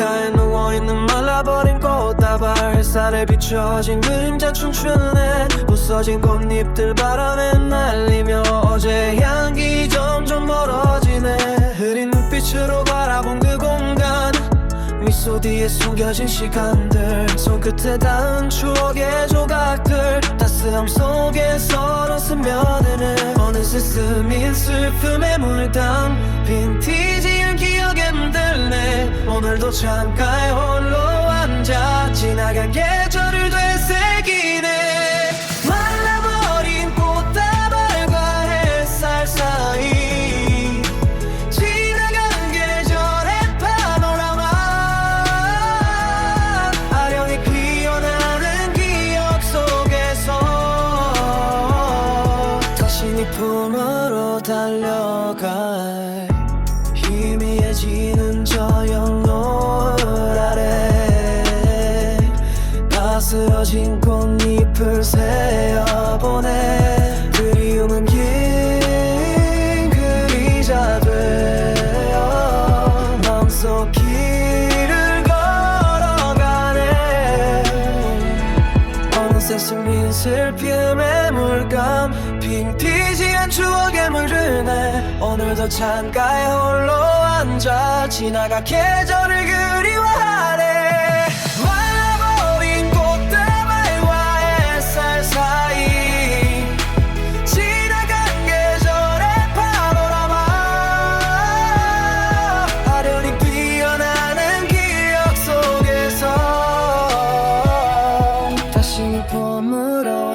창가에 누워있는 말라버린 꽃다발. 햇살에 비춰진 그림자 춤추네 부서진 꽃잎들 바람에 날리며 어제 향기 점점 멀어지네. 흐린 눈빛으로 바라본 그 공간. 미소 뒤에 숨겨진 시간들. 손끝에 닿은 추억의 조각들. 따스함 속에 서로 스며드는 어느새 스민 슬픔에 물담. 물들네 오늘도 창가에 홀로 앉아 지나간 계절을 되새기네. 말라버린 꽃다발과 햇살 사이 지나간 계절의 파노라마. 아련히 피어나는 기억 속에서 다시 네 품으로 달려갈 희미해지는 꽃잎을 세어보네 그리움은 긴 그리자 되어 마음속 길을 걸어가네. 어느새 스민 슬픔의 물감 빈티지 한 추억에 물드네 오늘도 창가에 홀로 앉아 지나가 계절을 그 다시 봄으로